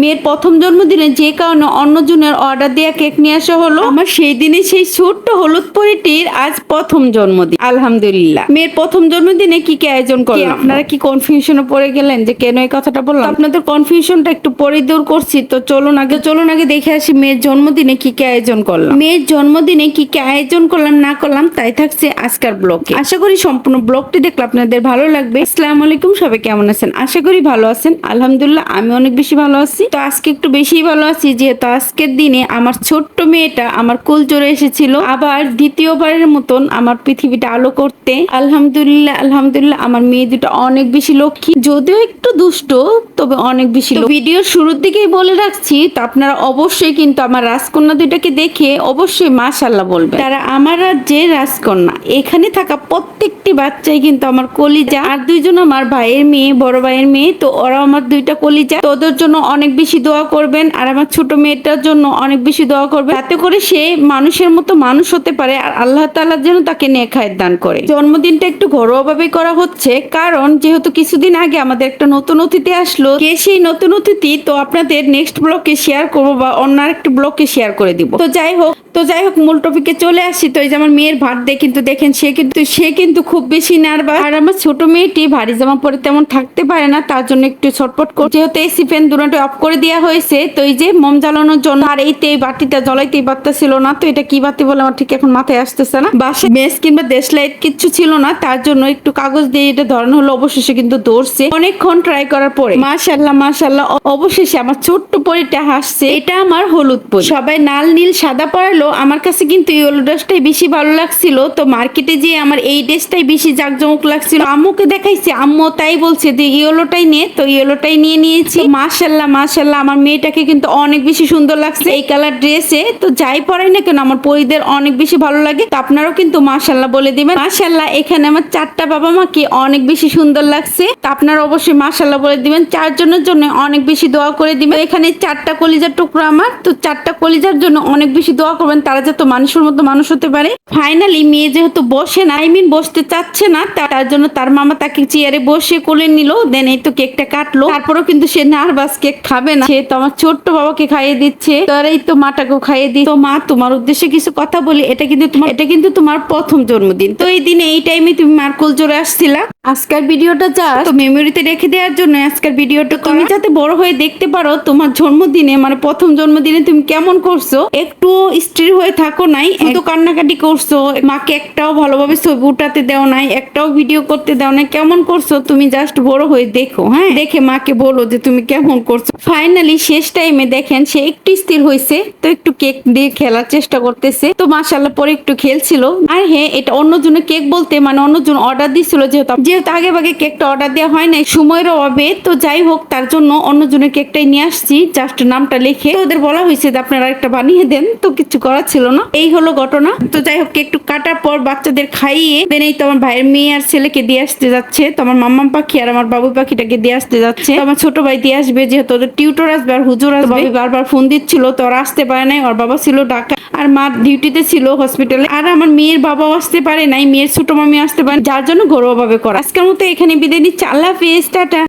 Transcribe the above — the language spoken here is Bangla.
মেয়ের প্রথম জন্মদিনে যে কারণে অন্যজনের অর্ডার দেওয়া কেক নিয়ে আসা হলো আমার সেই দিনে সেই ছোট্ট হলুদ পরিটির আজ প্রথম জন্মদিন। আলহামদুলিল্লাহ। মেয়ের প্রথম জন্মদিনে কি কি আয়োজন করলাম? আপনারা কি কনফিউশনে পড়ে গেলেন যে কেন এই কথাটা বললাম? আপনাদের কনফিউশনটা একটু পরে দূর করছি তো চলুন আগে চলুন আগে দেখে আসি মেয়ের জন্মদিনে কি কি আয়োজন করলাম। মেয়ের জন্মদিনে কি কি আয়োজন করলাম না করলাম তাই থাকছে আজকের ব্লগে আশা করি সম্পূর্ণ ব্লগটি দেখলে আপনাদের ভালো লাগবে। আসসালামু আলাইকুম সবাই কেমন আছেন? আশা করি ভালো আছেন। আলহামদুলিল্লাহ আমি অনেক বেশি ভালো আছি। তো আজকে একটু বেশি ভালো আছি যেহেতু আজকের দিনে আমার ছোট্ট মেয়েটা আমার কোল জোরে এসেছিল। আবার দ্বিতীয়বারের মতন আমার পৃথিবীটা আলো করতে। আলহামদুলিল্লাহ আলহামদুলিল্লাহ আমার মেয়ে দুটো অনেক বেশি লক্ষ্মী। যদিও একটু দুষ্ট তবে অনেক বেশি। ভিডিওর শুরুর দিকেই বলে রাখছি তো আপনারা অবশ্যই কিন্তু আমার রাজকন্যা দুইটাকে দেখে অবশ্যই মাশাল্লাহ বলবেন। তারা আমার রাজ্যের রাজকন্যা। এখানে থাকা প্রত্যেকটি বাচ্চাই কিন্তু আমার কলিজা। আর দুইজন আমার ভাইয়ের মেয়ে বড় ভাইয়ের মেয়ে তো ওরা আমার দুইটা কলিজা। তো ওদের জন্য অনেক বেশি দোয়া করবেন আর আমার ছোট মেয়েটার জন্য অনেক বেশি দোয়া করবেন। যাতে করে সে মানুষের মতো মানুষ হতে পারে আর আল্লাহ তাআলা যেন তাকে নেখায় দান করে। জন্মদিনটা একটু ঘরোয়াভাবে করা হচ্ছে, কারণ যেহেতু কিছুদিন আগে আমাদের একটা নতুন অতিথি আসলো। কে সেই নতুন অতিথি? তো আপনাদের নেক্সট ব্লকে শেয়ার করব বা অন্য একটা ব্লকে শেয়ার করে দিব। তো যাই হোক তো যাই হোক, মূল টপিকে চলে আসি। তো এই যে আমার মেয়ের ভাত দিয়ে কিন্তু দেখেন, সে কিন্তু সে কিন্তু খুব বেশি নার্ভাস আর আমার ছোট মেয়েটি ভারী জামা পরে তেমন থাকতে পারে না, তার জন্য একটু ছটপট করছে যেহেতু এসি ফ্যান দুটো অফ করে দেওয়া হয়েছে, তো এই যে মোম জ্বালানোর জন্য আর এই তো বাটিটা জ্বলাইতেই পারতেছিল না, তো এটা কি বাতি বলে আমার ঠিক এখন মাথায় আসতেছে না। বাসে মেস কিংবা দেশ লাইট কিচ্ছু ছিল না, তার জন্য একটু কাগজ দিয়ে এটা ধরানো হলো, অবশেষে কিন্তু ধরছে। অনেকক্ষণ ট্রাই করার পরে মাশাল্লাহ মাশাল্লাহ অবশেষে আমার ছোট্ট পরিটা হাসছে, এটা আমার হলুদ পরি। সবাই নাল নীল সাদা পরালো আমার কাছে কিন্তু ইয়েলো ড্রেসটাই বেশি ভালো লাগছিল। তো মার্কেটে যেয়ে আমার এই ড্রেসটাই বেশি জাকজমক লাগছিল। আম্মুকে দেখাইছে, আম্মু তাই বলছে যে ইয়েলোটাই নে। তো ইয়েলোটাই নিয়ে নিয়েছি। মাশাল্লাহ মাশাল্লাহ আমার মেয়েটাকে কিন্তু অনেক বেশি সুন্দর লাগছে এই কালার ড্রেসে। তো যাই পরাই না কেন, আমার পরিদের অনেক বেশি ভালো লাগে। তো আপনারাও কিন্তু মাশাল্লাহ বলে দিবেন। মাশাল্লাহ এখানে আমার চারটা বাবা মাকে অনেক বেশি সুন্দর লাগছে। তো আপনারা অবশ্যই মাশাল্লাহ বলে দিবেন। চারজনের জন্য অনেক বেশি দোয়া করে দিবেন। এখানে চারটা কলিজার টুকরো আমার। তো চারটা কলিজার জন্য অনেক বেশি দোয়া করবেন। তারা যাতে মানুষের মতো মানুষ হতে পারে ফাইনালি মেয়ে যেহেতু বসে না আই মিন বসতে চাচ্ছে না তার জন্য তার মামা তাকে চেয়ারে বসে কোলে নিল দেন এই তো কেকটা কাটলো। তারপরেও কিন্তু সে নার্ভাস কেক খাবে না। সে তো আমার ছোট্ট বাবাকে খাইয়ে দিচ্ছে তার এই তো মাটাকেও খাইয়ে দিই তো মা তোমার উদ্দেশ্যে কিছু কথা বলি এটা কিন্তু তোমার এটা কিন্তু তোমার প্রথম জন্মদিন। তো এই দিনে এই টাইমে তুমি মার কোল জোরে আসছিলা। আজকের ভিডিওটা যা তো মেমোরিতে রেখে দেওয়ার জন্য আজকের ভিডিওটা তুমি যাতে বড় হয়ে দেখতে পারো তোমার জন্মদিনে মানে প্রথম জন্মদিনে তুমি কেমন করছ একটু স্থির হয়ে থাকো নাই এত কান্নাকাটি করছ মাকে একটাও ভালোভাবে ছবি উঠাতে দেও নাই একটাও ভিডিও করতে দেও নাই কেমন করছ? তুমি জাস্ট বড় হয়ে দেখো হ্যাঁ? দেখে মাকে বলো যে তুমি কেমন করছ। ফাইনালি শেষ টাইমে দেখেন সে একটু স্থির হয়েছে তো একটু কেক দিয়ে খেলার চেষ্টা করতেছে। তো মাশাল্লাহ পরে একটু খেলছিল। আর হ্যাঁ এটা অন্যজনের কেক বলতে মানে অন্যজন অর্ডার দিছিল যেহেতু যেহেতু আগে ভাগে কেকটা অর্ডার দেওয়া হয় নাই সময়ের অভাবে তো যাই হোক তার জন্য অন্যজনের কেকটাই নিয়ে আসছি জাস্ট নামটা লিখে। ওদের বলা হয়েছে যে আপনারা একটা বানিয়ে দেন। তো কিছু করার ছিল না। এই হলো ঘটনা। তো যাই হোক একটু কাটার পর বাচ্চাদের খাইয়ে দেন এই তো আমার ভাইয়ের মেয়ে আর ছেলেকে দিয়ে আসতে যাচ্ছে। তো আমার মাম্মাম পাখি আর আমার বাবু পাখিটাকে দিয়ে আসতে যাচ্ছে। আমার ছোট ভাই দিয়ে আসবে যেহেতু ওদের টিউটর আসবে আর হুজুর আসবে। বারবার ফোন দিচ্ছিল তো ওরা আসতে পারে নাই। ওর বাবা ছিল ঢাকা। আর মা ডিউটিতে ছিল হসপিটালে আর আমার মেয়ের বাবাও আসতে পারে নাই। মেয়ের ছোট মামি আসতে পারে যার জন্য ঘরোয়া ভাবে করা। আজকের মতো এখানে বিদায় নিচ্ছি। আল্লাহ হাফিজ টাটা।